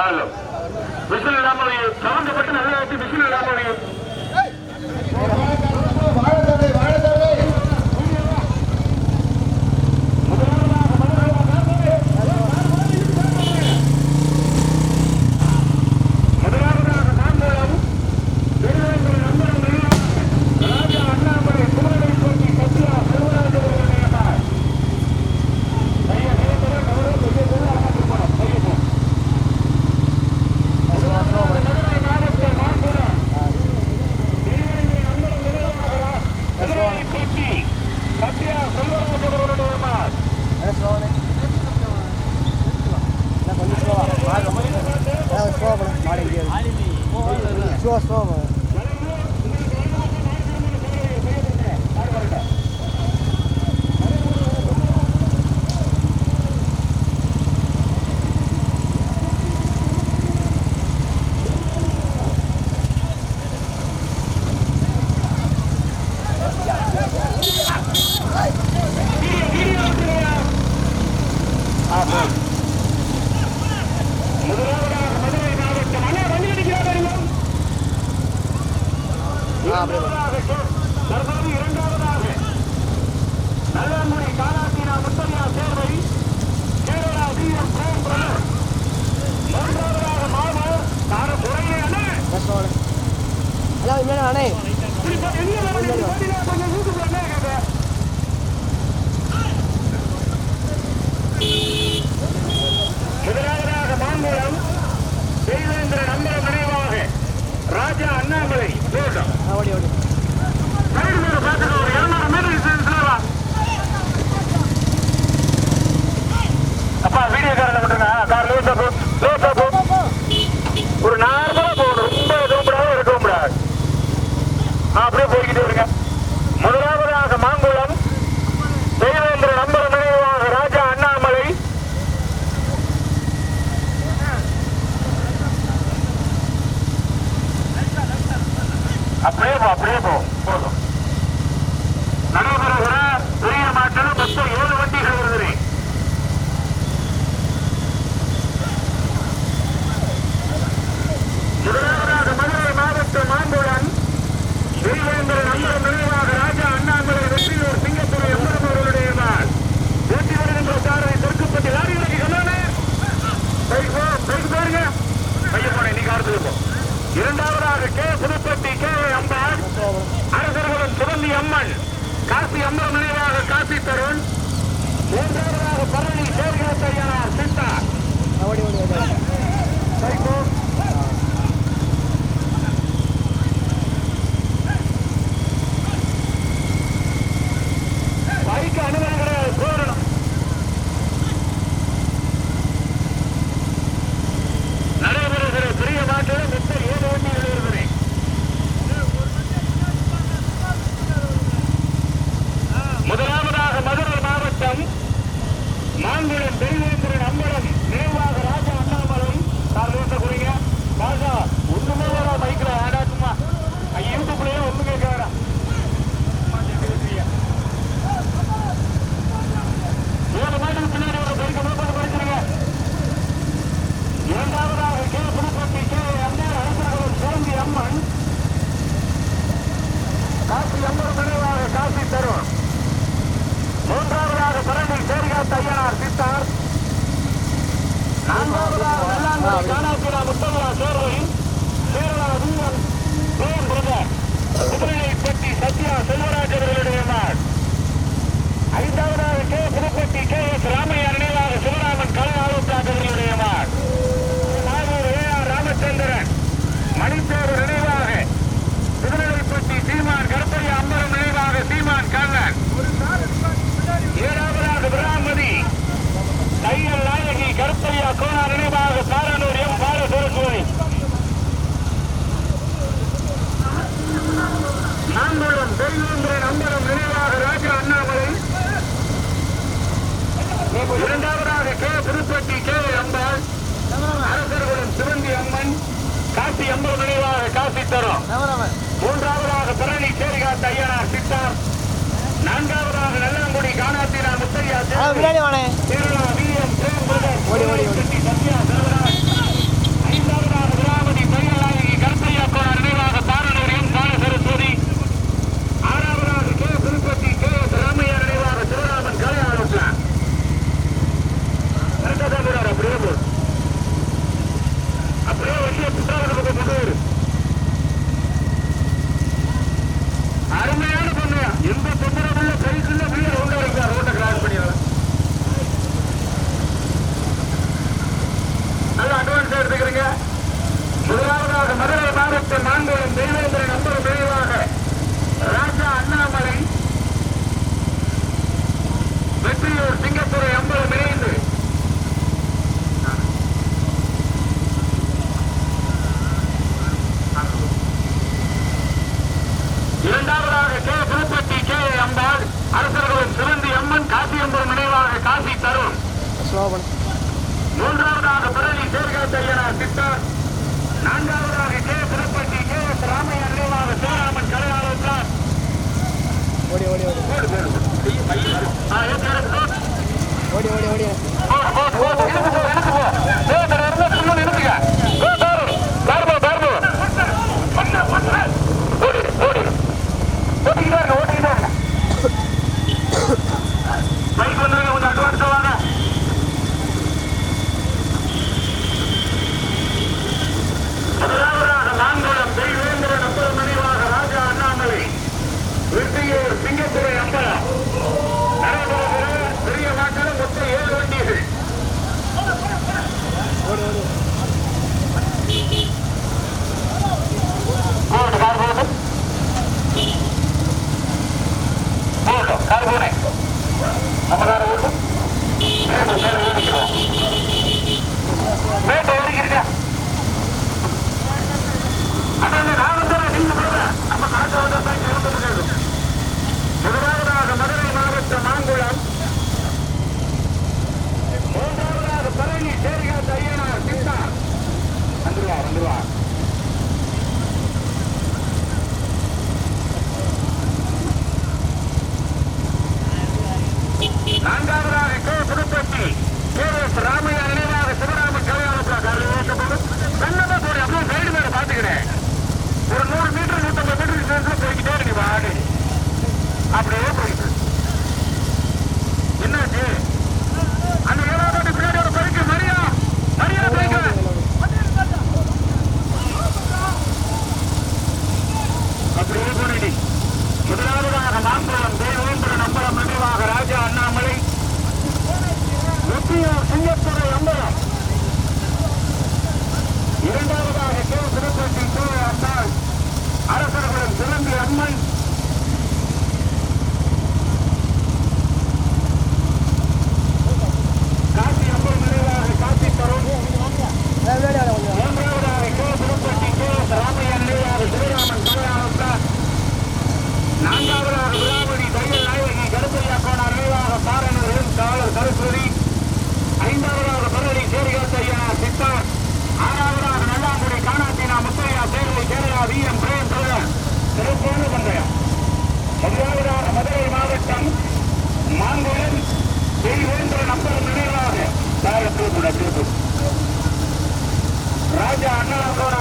Harlem. negócio, ó, mano. முதலாவதாக மான்மூலம் தேவேந்திர நம்பர நினைவாக ராஜா அண்ணாமலை போட்டோம் பார்த்துக்கோ இரநூறு மீட்டர் சொல்லலாம் அப்பா வீடியோ காரில் விட்டுருங்க. கார் லூஸ் போட்டு. சத்யா செல்வராஜ் அவர்களுடைய நாள் ஐந்தாவதாக கே புதுப்பட்டி கே கோணா நினைவாக சாரானூர் அம்மன் காசி அம்பல் நினைவாக காசி தரும் மூன்றாவதாக பரணி சேரிகாத்த ஐயனார் சித்தார். நான்காவதாக நல்லங்குடி காணாத்தினா முத்தையா ஓடி ஓடி ஓடி. together. மதுரை மாவட்டம் Viva எஸ்பிஎம் சிங்கத்துறை அம்பலம் இரண்டாவதாக கே. திருப்பதி தூய அம்மாள் அரசர்களும் திரும்பி down, no, no, no.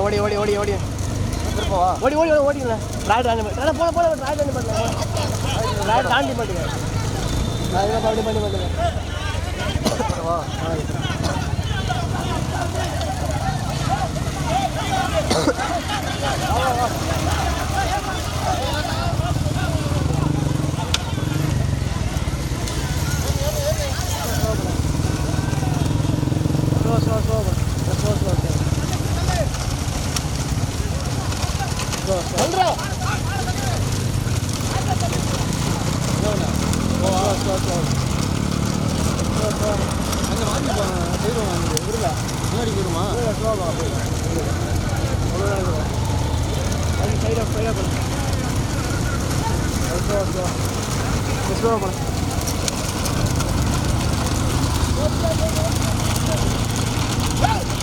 ஓடி ஓடி ஓடி ஓடி. திருப்பவா ஓடி ஓடி ஓடி ஓடிங்களா ராய்ட் தாண்டி பண்ண. போன போன ராய்ட் தாண்டி பண்ணல ராய்ட் தாண்டி பண்ணுங்க அதுக்கு அப்படி பண்ணி பண்ணுங்க வா slow slow slow slow slow அங்கே வாங்கி போயிடுவோம் அங்கே விடுதா முன்னாடி போயிடுமா ஸ்லோவா போயிடும் அது சைடாக சைடாக பண்ணுறேன் ஸ்லோவா ஸ்லோவா ஸ்லோவா பண்ணுறேன் Go, go, go, go.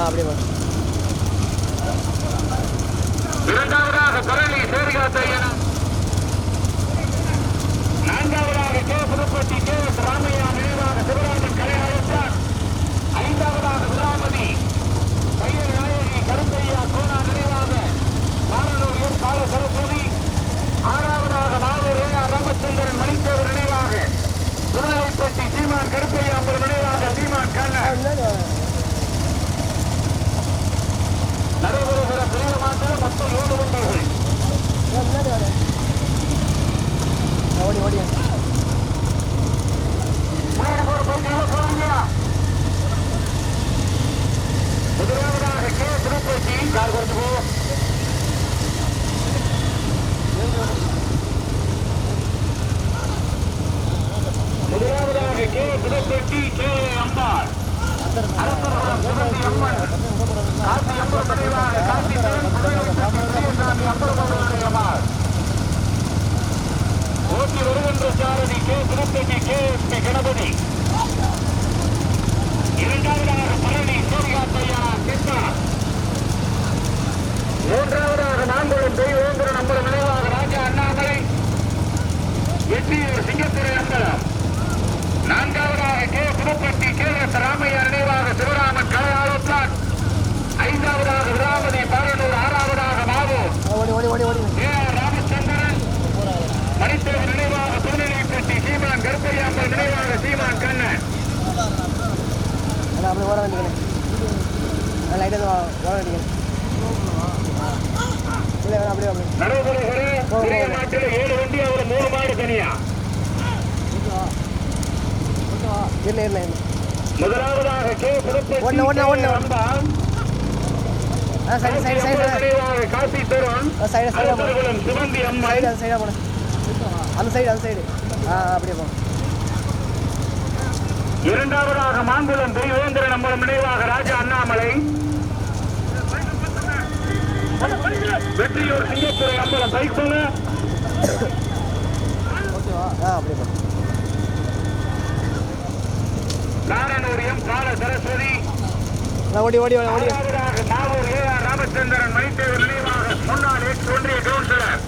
அப்படியே இரண்டாவதாக பரணி சேரிகாத்தையன் நான்காவதாக K. Puduppatti K. S. Ramaiah நினைவாக சிவராமன் கலையாளத்தான் ஐந்தாவதாக விராமதி. பையன் நாயகி கருப்பையா கோனா நினைவாக சரஸ்வதி ஆறாவதாக நாகூர் ராமச்சந்திரன் மணித்தேவர் நினைவாக. திருநெல்வேலி சீமான் கருப்பையா அவர் நினைவாக சீமான் கண்ணன் முன்னாடி வா. நடைபெறுகிற பெரிய மாற்றம் மொத்தம் ஏழு வண்டிகள் ஏன் முன்னாடி வாடா. ஆ, ஓடி ஓடி முதலாவதாக கே திருப்பதி கார் போ முதலாவதாக கே திருப்பதி கே அம்பாள். அரசர் கே சிறப்பு கே எஸ் பி கணபதி இரண்டாவதாக பழனி சூரியகாந்தையா கிருஷ்ணா மூன்றாவதாக நாங்குளம் தெய்வ ஓம்புரம் நம்பர் நினைவாக ராஜா அண்ணாமலை எட்டியூர் சிங்கத்துறை அம்பலம் நான்காவதாக K Puduppatti K S Ramaiah நினைவாக சிவராமன் கலையாளத்தான் ஐந்தாவதாக விராமதி பாரனூர் ஆறாவதாக மாவு ஓர வேண்டிக்கணும் லைட்டாக ஓர வேண்டிக்கணும் இல்லை அப்படியே அப்படியே மாட்டில் ஏழு வண்டி அவர் மூணு மாடு தனியா இல்லை முதலாவதாக K side side side. Kasi side Sivanthi side அந்த சைடாக போடு அந்த சைடு அந்த சைடு. ஆ அப்படியே போ இரண்டாவதாக மாங்குளம் தெய்வேந்திரன் அம்பலம் நினைவாக ராஜா அண்ணாமலை. வெற்றியூர் சிங்கத்துறை அம்பலம் பைக் சொல்ல ஆ அப்படியே போ நாராயணூர் எம் கால சரஸ்வதி ஓடி ஓடி. ஓடி மாவூர் ஏ ஆர் ராமச்சந்திரன் மணித்தேவர் நினைவாக முன்னாள் எக்ஸ் ஒன்றிய கவுன்சிலர்.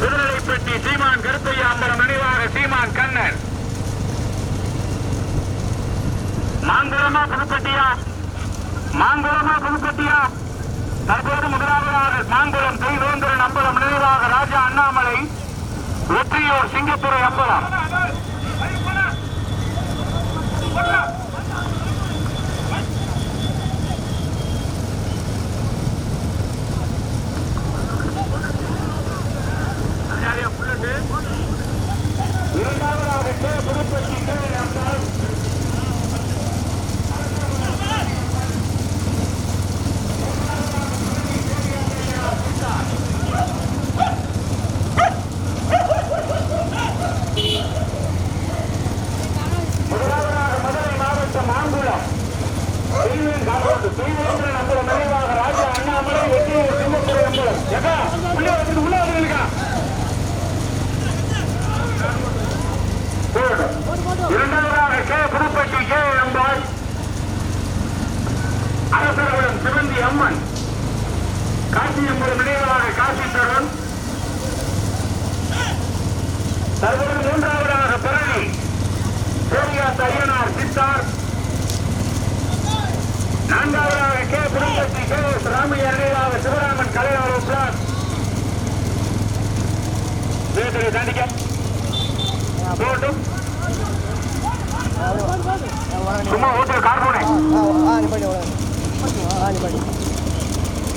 புதுநிலைப்பட்டி சீமான் கருப்பையா அம்பலம் நினைவாக சீமான் கண்ணன். மாங்குளமா புதுப்பட்டியா மாங்குளமா புதுப்பட்டியா தற்போது முதலாவதாக மாங்குளம் தெய்வேந்திரன் அம்பலம் நினைவாக ராஜா அண்ணாமலை வெற்றியூர் சிங்கத்துறை அம்பலம். இரண்டாவதாக புதுப்பட்டி கே அம்பாள் முதலாவதாக மதுரை மாவட்டம் மாங்குளம் தெய்வீன் காப்போது தெய்வேந்திரன் அம்பலம் நினைவாக ராஜா அண்ணாமலை வெற்றியூர் சிங்கத்துறை அம்பலம் ஏக்கா உள்ளே வச்சுட்டு உள்ள வந்துருக்கா இரண்டாவதாக கே புதுப்பட்டி கே அம்பாள் அரசர்களும் சிவந்தி அம்மன் காசி அம்பலம் நினைவாக காசி தருண் தற்போது மூன்றாவதாக பிறவி சோரியாத் ஐயனார் சித்தார் நான்காவதாக K Puduppatti K S Ramaiah Sivaraman கலையாளர் பிளாட் வேதனை தாண்டிக்க போட்டும் சும்மா ஓட்டுற கார் போனேன்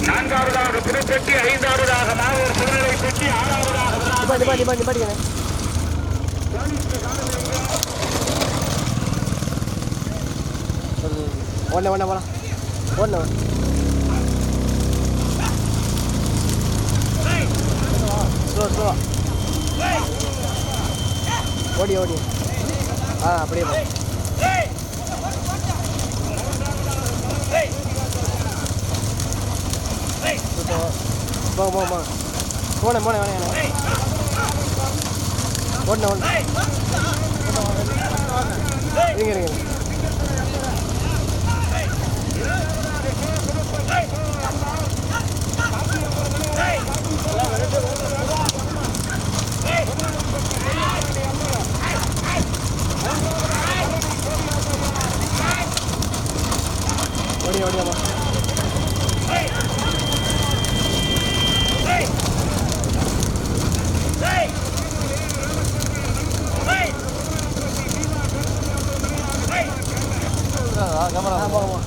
நான்காவதாக புதுப்பட்டி ஐந்தாவதாக மாவூர் புதுநிலை பெட்டி ஆறாவதாக ஒன்று ஒன்று போகலாம் ஒன்று ஸ்லோ ஸ்லோ ஓடி ஓடி. ஆ அப்படியே போ. போங்க போங்க போங்க போனேன் போனேன் வேணே ஒன்று ஒன்று இருங்க இருங்க ஓடி ஓடி அம்மா கேமரா ஆ போங்க போங்க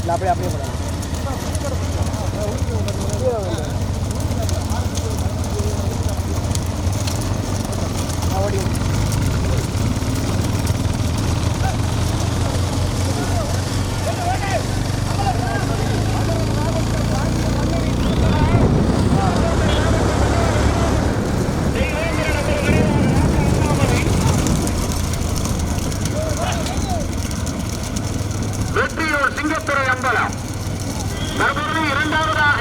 இல்லை அப்படியே அப்படியே போகலாம் ஓடி வெற்றியூர் சிங்கத்துறை அம்பலம் தற்போது இரண்டாவதாக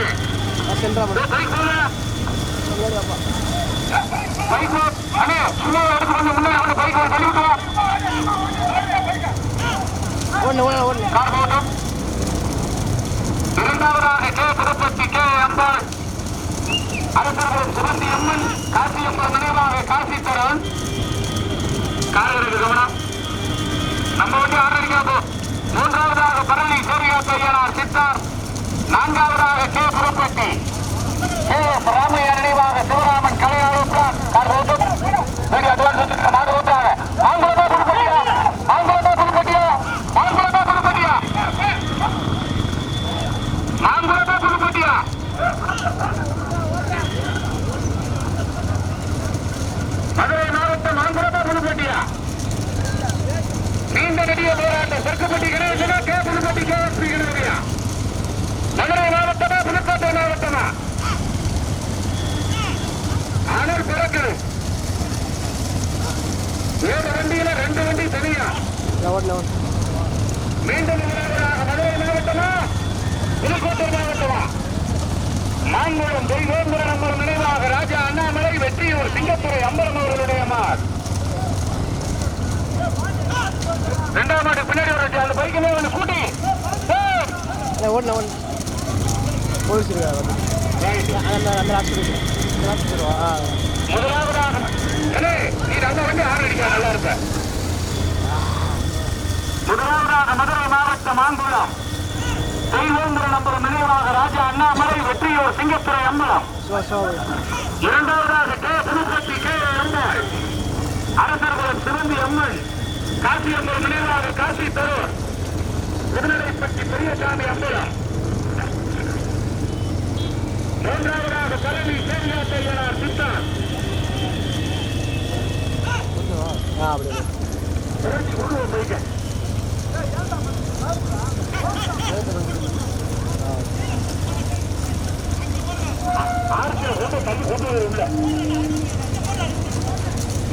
சென்ட்ரா பைக்கோல முன்னாடி வாப்பா பைக்கோ அண்ணே சும்மா எடுத்து கொஞ்சம் முன்னாடி வந்து பைக்கோ தள்ளி ஒன்று ஒன்று ஒன்று கார் இரண்டாவதாக கே புதுப்பட்டி கே அம்பாள் அரசர்களும் சுகந்தி அம்மன் காசியப்பன் நினைவாக காசி தரன் கார் கவனம் நம்ம வண்டி ஆறடிக்கா போ மூன்றாவதாக பரணி சேரியா கையனார் சித்தார் நான்காவதாக கே புறப்பட்டி ராமையா நினைவாக சிவராமன் கலையாளர் அட்வான்ஸ் வச்சிருக்க மாடு ஓட்டாங்க புதுப்பட்டியா ஆங்குளமா புதுப்பட்டியா ஆங்குளமா புதுப்பட்டியா ஆங்குளமா புதுப்பட்டியா மதுரை மாவட்டம் ஆங்குளமா புதுப்பட்டியா நீண்ட நெடிய போராட்டம். தெற்குப்பட்டி கணேசனா கே புதுப்பட்டி கே மதுரை மாவட்டமா புதுக்கோட்டை மாவட்டமா? அனல் பிறக்குது ஏழு வண்டியில ரெண்டு வண்டி தனியா? மீண்டும் முதலாவதாக மதுரை மாவட்டமா? புதுக்கோட்டை மாவட்டமா? மாங்குளம் தெய்வேந்திர நம்பர் நினைவாக ராஜா அண்ணாமலை வெற்றியூர் சிங்கத்துறை அம்பலம் அவர்களுடைய மார். ரெண்டாம் மாடு பின்னாடி வர அந்த பைக்கிலே வந்து கூட்டி! ஓட்டு ஓட்டு போலீஸ். அந்த அந்த ஹாஸ்பிட்டல் முதலாவதாக முதலாவதாக மதுரை மாவட்டம் ஆங்குளம் நம்பர் நினைவாக ராஜா அண்ணாமலை வெற்றியூர் சிங்கத்துறை அம்பலம் இரண்டாவதாக கே புதுப்பட்டி கே அம்மாள் அரசர்குலம் சிவந்தி அம்மன் காசி அம்மன் நினைவாக காசி தரூர் திருநெல்லைப்பட்டி பெரியசாமி அம்பலம் மூன்றாவதாக பழனி சேவியாத்தையனார் சித்தார் ஆ அப்படி புரட்சி உருவம் வைக்க ஆர்சியில் ரொம்ப தள்ளி கொண்டு சித்தான்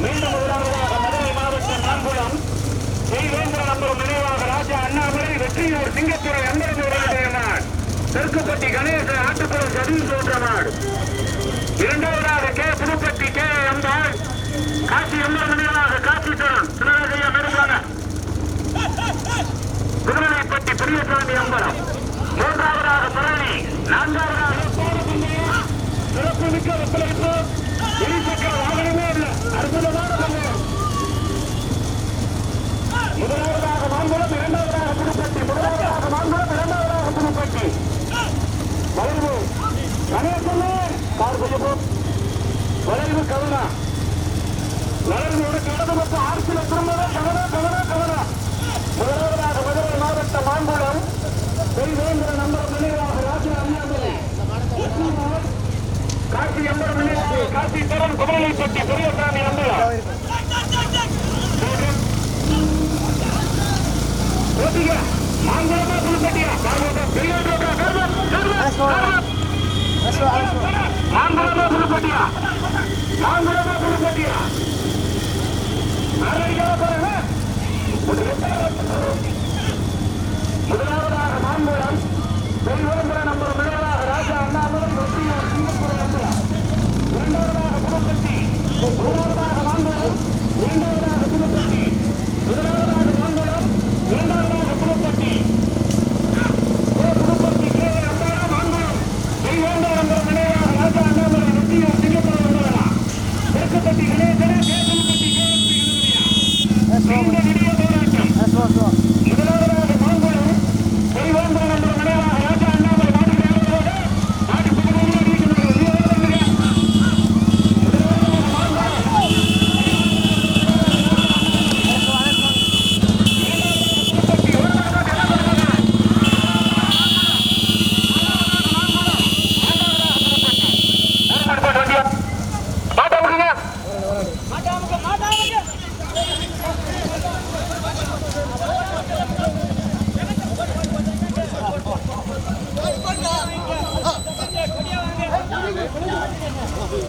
மீண்டும் முதலாவதாக மதுரை மாவட்டம் நான்குளம் ஜெய்வேந்திர நம்பர் நினைவாக ராஜா அண்ணாமலை வெற்றியூர் சிங்கத்துறை தெற்குப்பட்டி கணேச ஆட்டுப்புறம் சதீஷ் என்ற நாடு இரண்டாவதாக கே. புதுப்பட்டி கே. எம்பாள் காசி அம்மர் நினைவாக காசி தரன் சிவராஜையா நெருங்காங்க திருநெல்வேலிப்பட்டி பெரியசாமி அம்பலம். மூன்றாவதாக பழனி நான்காவது சிறப்பு மிக்க ஒத்துழைப்பு இருசக்கர வாகனமே இல்லை அற்புதமான சமயம் முதலாவதாக மாங்குளம் இரண்டாவதாக புதுப்பட்டி முதலாவதாக மாங்குளம் இரண்டாவதாக புதுப்பட்டி வளைவு கணேசனே கார் செய்யப்போம் வளைவு கவனா. வளர்ந்து உனக்கு பக்கம் ஆர்சில திரும்பவே கவனா கவனா கவனா. முதலாவதாக மதுரை மாவட்டம் மாங்குளம் தெய்வேந்திர நம்பர் நினைவாக ராஜா அண்ணாமலை. காசி எம்பர் நினைவாக காசி தரன் குமரலைப்பட்டி பெரியசாமி அம்பலம் மாங்குளமா புதுப்பட்டியா பெரிய ஆந்திரமா புதுப்பட்டியா ஆந்திரமா புதுப்பட்டியா முதலாவதாக மாம்பழம் பெரியவர்கள நம்பர் முதலாவதாக ராஜா அண்ணாமலை ஒற்றியூர் சிங்கப்பூர் அம்புலா இரண்டாவதாக புதுப்பட்டி மூன்றாவதாக மாம்பழம் இரண்டாவதாக புதுப்பட்டி முதலாவதாக Iglesia,